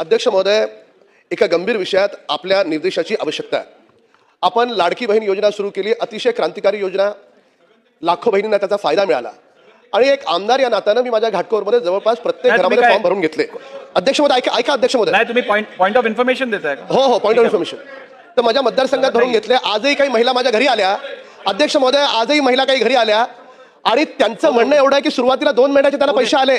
अध्यक्ष महोदय एका गंभीर विषयात आपल्या निर्देशाची आवश्यकता आहे. आपण लाडकी बहीण योजना सुरू केली अतिशय क्रांतिकारी योजना. लाखो बहिणींना त्याचा फायदा मिळाला. आणि एक आमदार या नात्यानं मी माझ्या घाटकोरमध्ये जवळपास प्रत्येक घरामध्ये फॉर्म भरून घेतले. अध्यक्ष महोदय ऐका ऐका अध्यक्ष महोदय. तुम्ही पॉईंट ऑफ इन्फॉर्मेशन देताय का? हो हो पॉईंट ऑफ इन्फॉर्मेशन तर माझ्या मतदारसंघात भरून घेतले. आजही काही महिला माझ्या घरी आल्या. अध्यक्ष महोदय आजही महिला काही घरी आल्या. आणि त्यांचं म्हणणं एवढं आहे की सुरुवातीला दोन महिन्याचे त्यांना पैसे आले.